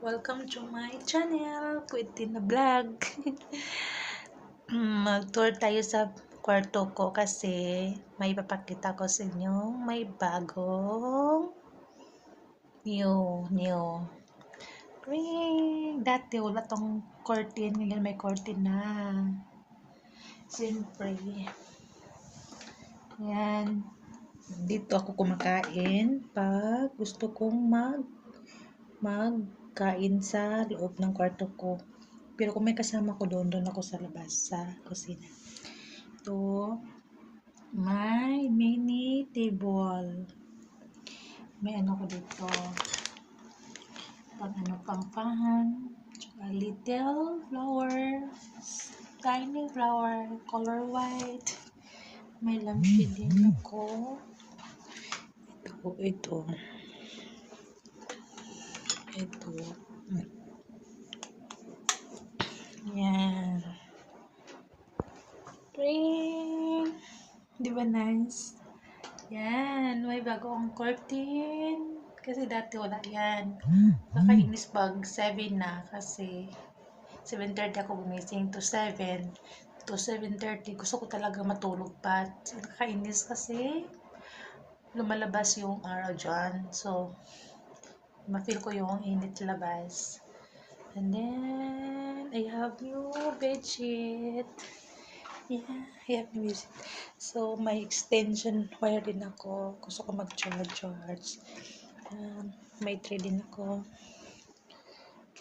Welcome to my channel, Quintin na Vlog. Mm, Mag-tour tayo sa kwarto ko kasi may papakita ko sa inyo. May bagong new, new. Ring! Dati wala tong curtain. Ngayon may curtain na. Siyempre. Yan. Dito ako kumakain pag gusto kong mag magkain sa loob ng kwarto ko. Pero kung may kasama ko doon, doon ako sa labas, sa kusina. Ito, may mini table. May ano ko dito. Pang ano, pang pan. Tsaka little flower. Tiny flower. Color white. May lampshade din ako. Ito, ito. Ito. Yan. Ring! Di ba nice? Yan. May bago ang curtain. Kasi dati wala yan. Nakainis pag 7 na kasi 7.30 ako gumising to 7 to 7.30 gusto ko talaga matulog pa nakainis kasi lumalabas yung araw dyan so ma-feel ko yung init labas. And then I have new bedsheet. Yeah I have new bedsheet. So may extension wire din ako. Gusto ko mag-charge. Charge um, may tray din ako.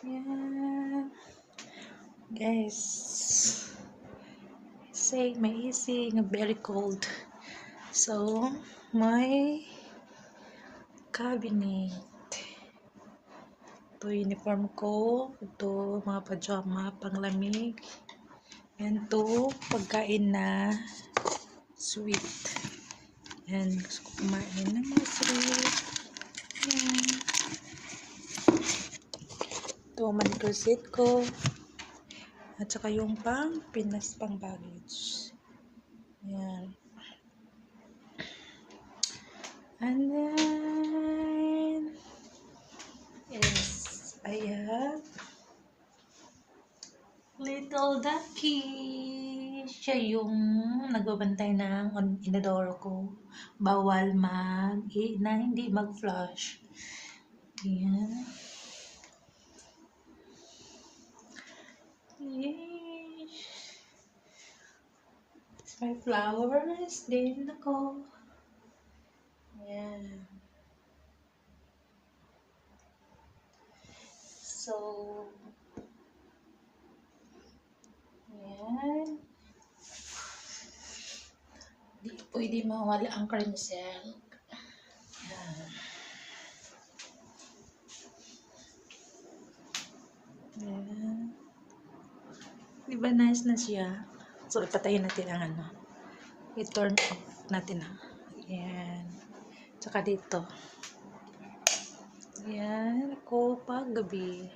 Yeah. Guys. Say may AC very cold. So my cabinet ito uniform ko. Ito mga pajama panglamig. Yan to pagkain na sweet. Yan gusto ko kumain ng mga sweet. Yan ito manicure set ko. At saka yung pang pinas pang baggage. Yan. And then, have little ducky. Siya yung nagbabantay ng inodoro ko. Bawal mag, na hindi mag-flush. Yan. Yes. May flowers din ako. Ayan. So, ayan. Di pwede mawala ang cream silk. Ayan. Ayan. Di ba nice na siya? So, ipatayin natin ang ano. I-turn off natin ha. Ayan. Tsaka dito. Ayan. Ako pag gabi.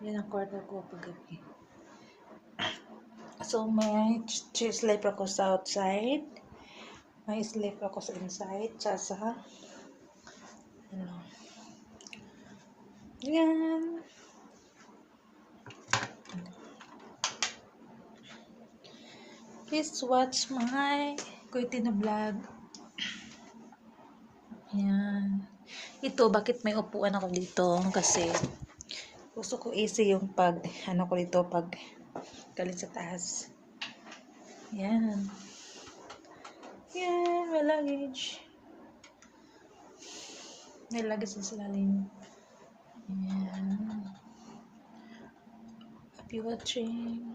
Yan ang kwarto ko pag gabi. So, may ch- sleep ako sa outside. May sleep ako sa inside. Tsaka sa ano. Yan. Please watch my Kuwait na vlog. Ayan. Ito, bakit may upuan ako dito? Kasi, gusto ko easy yung pag, ano ko dito, pag galit sa taas. Ayan. Ayan, may luggage. May luggage sa silalim. Ayan. Happy watching.